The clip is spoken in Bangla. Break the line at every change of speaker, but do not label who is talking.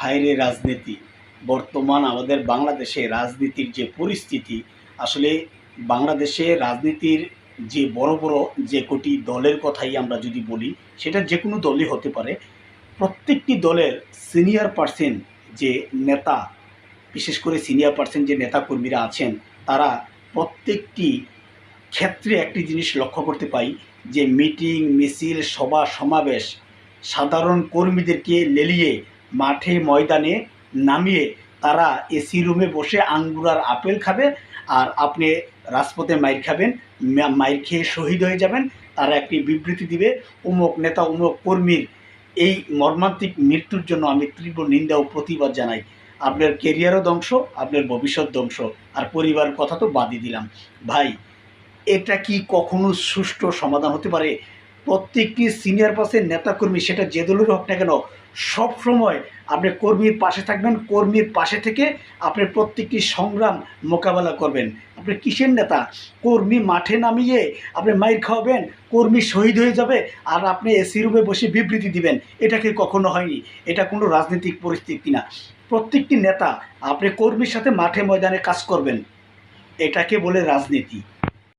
হায়রে রাজনীতি। বর্তমান আমাদের বাংলাদেশে রাজনীতির যে পরিস্থিতি, আসলে বাংলাদেশে রাজনীতির যে বড় বড় যে কোটি দলের কথাই আমরা যদি বলি, সেটা যে কোনো দলই হতে পারে। প্রত্যেকটি দলের সিনিয়র পার্সন যে নেতা, বিশেষ করে সিনিয়র পার্সন যে নেতাকর্মীরা আছেন, তারা প্রত্যেকটি ক্ষেত্রে একটি জিনিস লক্ষ্য করতে পাই যে মিটিং মিছিল, সভা, সমাবেশ সাধারণ কর্মীদেরকে লেলিয়ে মাঠে ময়দানে নামিয়ে তারা এসি রুমে বসে আঙ্গুর আর আপেল খাবে আর আপনি রাজপথে মাইর খাবেন মাইর খেয়ে শহীদ হয়ে যাবেন, তারা একটি বিবৃতি দিবে। অমুক নেতা অমুক কর্মীর এই মর্মান্তিক মৃত্যুর জন্য আমি তীব্র নিন্দা ও প্রতিবাদ জানাই। আপনার কেরিয়ারও ধ্বংস, আপনার ভবিষ্যৎ ধ্বংস। আর পরিবার কথা তো বাদই দিলাম। ভাই, এটা কি কখনো সুষ্ঠু সমাধান হতে পারে? প্রত্যেকটি সিনিয়র পাসের নেতাকর্মী, সেটা যে দলের হোক না কেন, সব সময় আপনি কর্মীর পাশে থাকবেন, কর্মীর পাশে থেকে আপনি প্রত্যেকটি সংগ্রাম মোকাবেলা করবেন। আপনি কিসের নেতা? কর্মী মাঠে নামিয়ে আপনি মাইর খাওয়াবেন, কর্মী শহীদ হয়ে যাবে, আর আপনি এসি রুমে বসে বিবৃতি দিবেন। এটা কি কখনো হয়নি? এটা কোনো রাজনৈতিক পরিস্থিতি না। প্রত্যেকটি নেতা আপনি কর্মীর সাথে মাঠে ময়দানে কাজ করবেন। এটাকে বলে রাজনীতি।